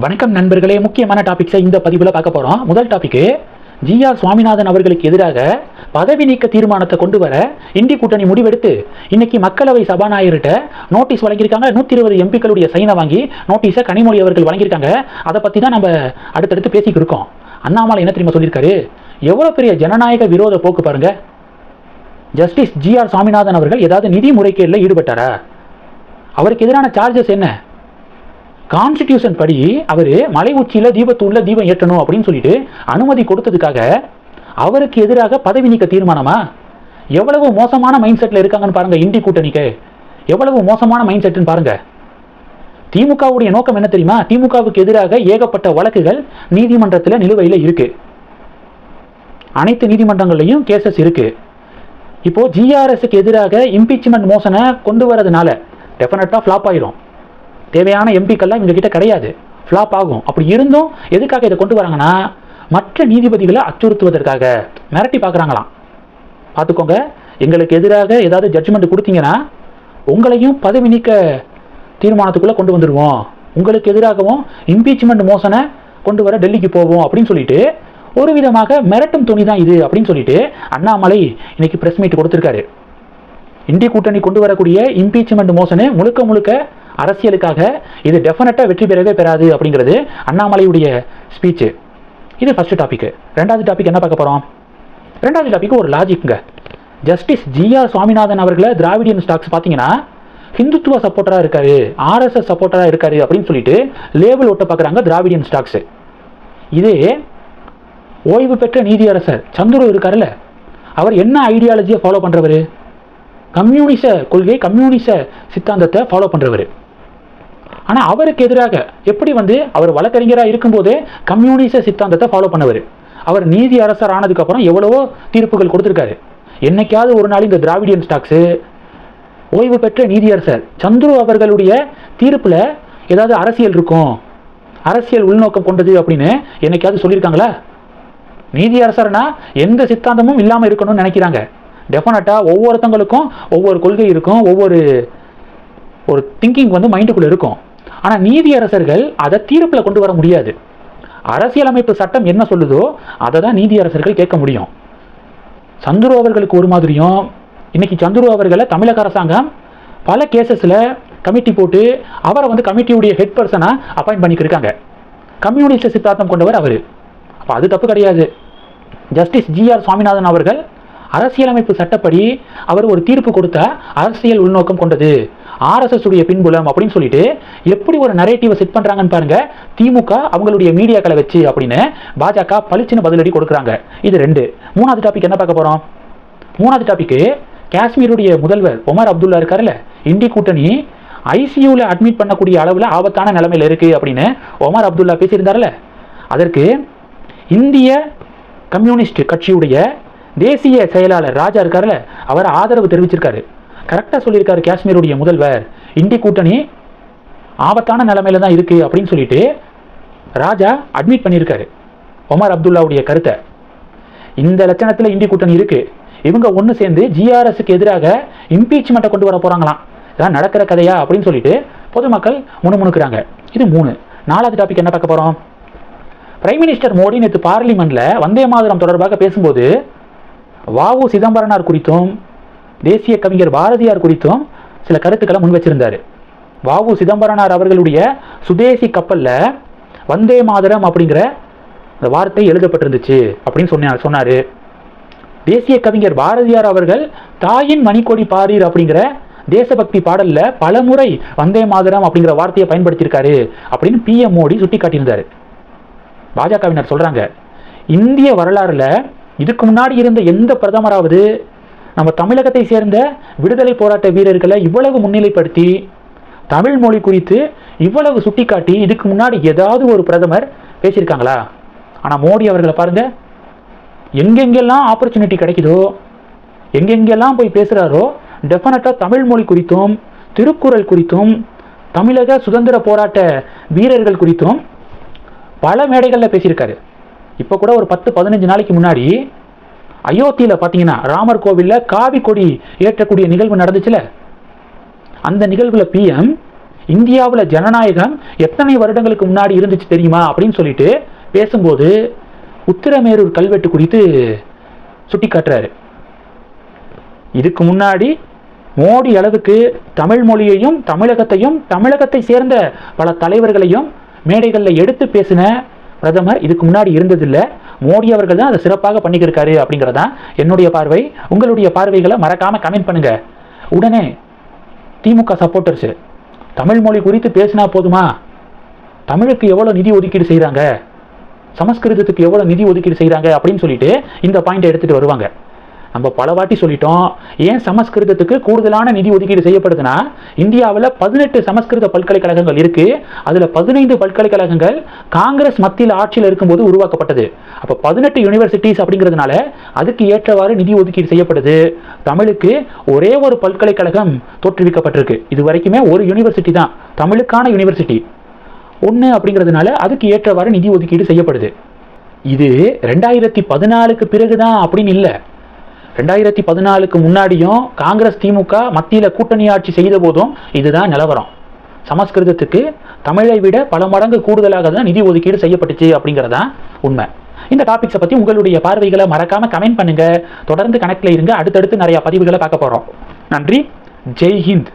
வணக்கம் நண்பர்களே முக்கியமான டாபிக்ஸை இந்த பதிவில் பார்க்க போகிறோம் முதல் டாபிக்கு ஜிஆர் சுவாமிநாதன் அவர்களுக்கு எதிராக பதவி நீக்க தீர்மானத்தை கொண்டு வர இந்தி கூட்டணி முடிவெடுத்து இன்னைக்கு மக்களவை சபாநாயகர்கிட்ட நோட்டீஸ் வழங்கியிருக்காங்க. நூற்றி இருபது எம்பிக்களுடைய சைனை வாங்கி நோட்டீஸை கனிமொழி அவர்கள் வழங்கியிருக்காங்க. அதை பற்றி தான் நம்ம அடுத்தடுத்து பேசிக்கிட்டு இருக்கோம். அண்ணாமலை என்ன தெரியுமா சொல்லியிருக்காரு? எவ்வளோ பெரிய ஜனநாயக விரோத போக்கு பாருங்க. ஜஸ்டிஸ் ஜிஆர் சுவாமிநாதன் அவர்கள் ஏதாவது நிதி முறைகேடில் ஈடுபட்டாரா? அவருக்கு எதிரான சார்ஜஸ் என்ன? கான்ஸ்டிடியூஷன் படி அவர் மலை உச்சியில் தீபத்தூள்ல தீபம் ஏற்றணும் அப்படின்னு சொல்லிட்டு அனுமதி கொடுத்ததுக்காக அவருக்கு எதிராக பதவி நீக்க தீர்மானமா? எவ்வளவு மோசமான மைண்ட் செட்டில் இருக்காங்கன்னு பாருங்க இந்தி கூட்டணிக்கு. எவ்வளவு மோசமான மைண்ட் செட்டுன்னு பாருங்க. திமுகவுடைய நோக்கம் என்ன தெரியுமா? திமுகவுக்கு எதிராக ஏகப்பட்ட வழக்குகள் நீதிமன்றத்தில் நிலுவையில் இருக்கு. அனைத்து நீதிமன்றங்கள்லையும் கேசஸ் இருக்கு. இப்போ ஜிஆர்எஸ்க்கு எதிராக இம்பீச்மெண்ட் மோசனை கொண்டு வரதுனால டெஃபினட்டாக ஃப்ளாப் ஆயிரும். தேவையான எம்பிக்கள்லாம் இவங்ககிட்ட கிடையாது. ஃப்ளாப் ஆகும். அப்படி இருந்தும் எதுக்காக இதை கொண்டு வராங்கன்னா மற்ற நீதிபதிகளை அச்சுறுத்துவதற்காக. மிரட்டி பார்க்குறாங்களாம். பார்த்துக்கோங்க. எங்களுக்கு எதிராக ஏதாவது ஜட்ஜ்மெண்ட் கொடுத்தீங்கன்னா உங்களையும் பதவி நீக்க தீர்மானத்துக்குள்ளே கொண்டு வந்துடுவோம் உங்களுக்கு எதிராகவும் இம்பீச்மெண்ட் மோசனை கொண்டு வர டெல்லிக்கு போவோம் அப்படின்னு சொல்லிட்டு ஒரு விதமாக மிரட்டும் துணி தான் இது அப்படின்னு சொல்லிட்டு அண்ணாமலை இன்னைக்கு ப்ரெஸ் மீட் கொடுத்துருக்காரு. இந்திய கூட்டணி கொண்டு வரக்கூடிய இம்பீச்மெண்ட் மோசனு முழுக்க முழுக்க அரசியலுக்காக இது டெஃபினட்டாக வெற்றி பெறவே பெறாது அப்படிங்கிறது அண்ணாமலையுடைய ஸ்பீச்சு இது ஃபஸ்ட்டு டாபிக் ரெண்டாவது டாபிக் என்ன பார்க்க போகிறோம் ரெண்டாவது டாபிக் ஒரு லாஜிக்ங்க ஜஸ்டிஸ் ஜிஆர் சுவாமிநாதன் அவர்களை திராவிடியன் ஸ்டாக்ஸ் பார்த்தீங்கன்னா ஹிந்துத்துவ சப்போர்ட்டராக இருக்காரு ஆர்எஸ்எஸ் சப்போர்ட்டராக இருக்காரு அப்படின்னு சொல்லிட்டு லேபிள் ஒட்ட பார்க்குறாங்க திராவிடியன் ஸ்டாக்ஸு இதே ஓய்வு பெற்ற நீதியரசர் சந்துரு இருக்காருல்ல அவர் என்ன ஐடியாலஜியை ஃபாலோ பண்ணுறவர் கம்யூனிச கொள்கை கம்யூனிச சித்தாந்தத்தை ஃபாலோ பண்ணுறவர் ஆனால் அவருக்கு எதிராக எப்படி வந்து அவர் வழக்கறிஞராக இருக்கும்போதே கம்யூனிச சித்தாந்தத்தை ஃபாலோ பண்ணவர். அவர் நீதி அரசர் ஆனதுக்கப்புறம் எவ்வளவோ தீர்ப்புகள் கொடுத்துருக்காரு. என்னைக்காவது ஒரு நாள் இந்த திராவிடியன் ஸ்டாக்ஸு ஓய்வு பெற்ற நீதியரசர் சந்துரு அவர்களுடைய தீர்ப்பில் ஏதாவது அரசியல் இருக்கும். அரசியல் உள்நோக்கம் கொண்டது அப்படின்னு என்னைக்காவது சொல்லியிருக்காங்களா? நீதியரசர்னா எந்த சித்தாந்தமும் இல்லாமல் இருக்கணும்னு நினைக்கிறாங்க. டெஃபினட்டாக ஒவ்வொருத்தங்களுக்கும் ஒவ்வொரு கொள்கை இருக்கும். ஒவ்வொரு ஒரு திங்கிங் வந்து மைண்டுக்குள்ளே இருக்கும். ஆனால் நீதியரசர்கள் அதை தீர்ப்பில் கொண்டு வர முடியாது. அரசியலமைப்பு சட்டம் என்ன சொல்லுதோ அதை தான் நீதியரசர்கள் கேட்க முடியும். சந்துரு அவர்களுக்கு ஒரு மாதிரியும் இன்னைக்கு சந்துரு அவர்களை தமிழக அரசாங்கம் பல கேசஸில் கமிட்டி போட்டு அவரை வந்து கமிட்டியுடைய ஹெட் பர்சனாக அப்பாயிண்ட் பண்ணிக்கிருக்காங்க. கம்யூனிஸ்ட் சித்தாந்தம் கொண்டவர் அவர். அப்போ அது தப்பு கிடையாது. ஜஸ்டிஸ் ஜிஆர் சுவாமிநாதன் அவர்கள் அரசியலமைப்பு சட்டப்படி அவர் ஒரு தீர்ப்பு கொடுத்த அரசியல் உள்நோக்கம் கொண்டது. ஆர்எஸ்எஸ் உடைய பின்புலம் அப்படின்னு சொல்லிட்டு எப்படி ஒரு நரேட்டிவை செட் பண்ணுறாங்கன்னு பாருங்க. திமுக அவங்களுடைய மீடியாக்களை வச்சு அப்படின்னு பாஜக பளிச்சுன்னு பதிலடி கொடுக்குறாங்க. இது ரெண்டு. மூணாவது டாபிக் என்ன பார்க்க போகிறோம் மூணாவது டாபிக்கு காஷ்மீருடைய முதல்வர் ஒமர் அப்துல்லா இருக்காருல்ல. இந்தி கூட்டணி ஐசியூவில் அட்மிட் பண்ணக்கூடிய அளவில் ஆபத்தான நிலைமையில் இருக்கு அப்படின்னு ஒமர் அப்துல்லா பேசியிருந்தார்ல அதற்கு இந்திய கம்யூனிஸ்ட் கட்சியுடைய தேசிய செயலாளர் ராஜா இருக்கார்ல அவர் ஆதரவு தெரிவிச்சிருக்காரு. கரெக்டாக சொல்லியிருக்காரு காஷ்மீருடைய முதல்வர். இந்தி கூட்டணி ஆபத்தான நிலைமையில தான் இருக்குது அப்படின்னு சொல்லிட்டு ராஜா அட்மிட் பண்ணியிருக்காரு. ஒமர் அப்துல்லாவுடைய கருத்தை. இந்த லட்சணத்தில் இந்தி கூட்டணி இருக்குது இவங்க ஒன்று சேர்ந்து ஜிஆர்எஸ்க்கு எதிராக இம்பீச்மெண்ட்டை கொண்டு வர போகிறாங்களாம் இதெல்லாம் நடக்கிற கதையா அப்படின்னு சொல்லிட்டு பொதுமக்கள் முணுமுணுக்கிறாங்க. இது மூணு. நாலாவது டாபிக் என்ன பார்க்க போகிறோம் பிரைம் மினிஸ்டர் மோடி நேற்று பார்லிமெண்ட்டில் வந்தே மாதரம் தொடர்பாக பேசும்போது வாவு சிதம்பரனார் குறித்தும் தேசிய கவிஞர் பாரதியார் குறித்தும் சில கருத்துக்களை முன் வச்சிருந்தார். வாவு சிதம்பரனார் அவர்களுடைய சுதேசி கப்பலில் வந்தே மாதரம் அப்படிங்கிற அந்த வார்த்தை எழுதப்பட்டிருந்துச்சு அப்படின்னு சொன்னார் சொன்னார். தேசிய கவிஞர் பாரதியார் அவர்கள் தாயின் மணிக்கொடி பாரீர் அப்படிங்கிற தேசபக்தி பாடலில் பலமுறை வந்தே மாதரம் அப்படிங்கிற வார்த்தையை பயன்படுத்தியிருக்காரு அப்படின்னு பிஎம் மோடி சுட்டி காட்டியிருந்தாரு பாஜகவினர் சொல்கிறாங்க இந்திய வரலாறில் இதுக்கு முன்னாடி இருந்த எந்த பிரதமராவது நம்ம தமிழகத்தை சேர்ந்த விடுதலை போராட்ட வீரர்களை இவ்வளவு முன்னிலைப்படுத்தி தமிழ் மொழி குறித்து இவ்வளவு சுட்டிக்காட்டி இதுக்கு முன்னாடி ஏதாவது ஒரு பிரதமர் பேசியிருக்காங்களா? ஆனால் மோடி அவர்களை பாருங்க எங்கெங்கெல்லாம் ஆப்பர்ச்சுனிட்டி கிடைக்குதோ எங்கெங்கெல்லாம் போய் பேசுகிறாரோ டெஃபினட்டாக தமிழ் மொழி குறித்தும் திருக்குறள் குறித்தும் தமிழக சுதந்திர போராட்ட வீரர்கள் குறித்தும் பல மேடைகளில் பேசியிருக்காரு. இப்போ கூட ஒரு பத்து பதினஞ்சு நாளைக்கு முன்னாடி அயோத்தியில் பார்த்தீங்கன்னா ராமர் கோவிலில் காவி கொடி ஏற்றக்கூடிய நிகழ்வு நடந்துச்சுல. அந்த நிகழ்வில் பிஎம் இந்தியாவில் ஜனநாயகம் எத்தனை வருடங்களுக்கு முன்னாடி இருந்துச்சு தெரியுமா அப்படின்னு சொல்லிட்டு பேசும்போது உத்திரமேரூர் கல்வெட்டு குறித்து சுட்டி காட்டுறாரு இதுக்கு முன்னாடி மோடி அளவுக்கு தமிழ் மொழியையும் தமிழகத்தையும் தமிழகத்தை சேர்ந்த பல தலைவர்களையும் மேடைகளில் எடுத்து பேசின பிரதமர் இதுக்கு முன்னாடி இருந்ததில்லை. மோடி அவர்கள் தான் அதை சிறப்பாக பண்ணிக்கிருக்காரு அப்படிங்கிறதான் என்னுடைய பார்வை. உங்களுடைய பார்வைகளை மறக்காமல் கமெண்ட் பண்ணுங்கள் உடனே திமுக சப்போர்ட்டர்ஸ் தமிழ் மொழி குறித்து பேசினா போதுமா? தமிழுக்கு எவ்வளோ நிதி ஒதுக்கீடு செய்கிறாங்க சமஸ்கிருதத்துக்கு எவ்வளோ நிதி ஒதுக்கீடு செய்கிறாங்க அப்படின்னு சொல்லிட்டு இந்த பாயிண்டை எடுத்துகிட்டு வருவாங்க. நம்ம பல வாட்டி சொல்லிட்டோம். ஏன் சமஸ்கிருதத்துக்கு கூடுதலான நிதி ஒதுக்கீடு செய்யப்படுதுன்னா இந்தியாவில் பதினெட்டு சமஸ்கிருத பல்கலைக்கழகங்கள் இருக்கு. அதில் பதினைந்து பல்கலைக்கழகங்கள் காங்கிரஸ் மத்தியில் ஆட்சியில் இருக்கும்போது உருவாக்கப்பட்டது. அப்போ பதினெட்டு யூனிவர்சிட்டிஸ் அப்படிங்கிறதுனால அதுக்கு ஏற்றவாறு நிதி ஒதுக்கீடு செய்யப்படுது. தமிழுக்கு ஒரே ஒரு பல்கலைக்கழகம் தோற்றுவிக்கப்பட்டிருக்கு. இது வரைக்குமே ஒரு யூனிவர்சிட்டி தான். தமிழுக்கான யூனிவர்சிட்டி ஒன்று அப்படிங்கிறதுனால அதுக்கு ஏற்றவாறு நிதி ஒதுக்கீடு செய்யப்படுது. இது ரெண்டாயிரத்தி பதினாலுக்கு பிறகுதான் அப்படின்னு இல்லை. ரெண்டாயிரத்தி பதினாலுக்கு முன்னாடியும் காங்கிரஸ் திமுக மத்தியில் கூட்டணி ஆட்சி செய்த போதும் இதுதான் நிலவரம். சமஸ்கிருதத்துக்கு தமிழை விட பல மடங்கு கூடுதலாக தான் நிதி ஒதுக்கீடு செய்யப்பட்டுச்சு அப்படிங்கிறதான் உண்மை. இந்த டாபிக்ஸை பற்றி உங்களுடைய பார்வைகளை மறக்காம கமெண்ட் பண்ணுங்க. தொடர்ந்து கணக்கில் இருங்க. அடுத்தடுத்து நிறைய பதிவுகளை பார்க்க போகிறோம் நன்றி. ஜெய் ஹிந்த்.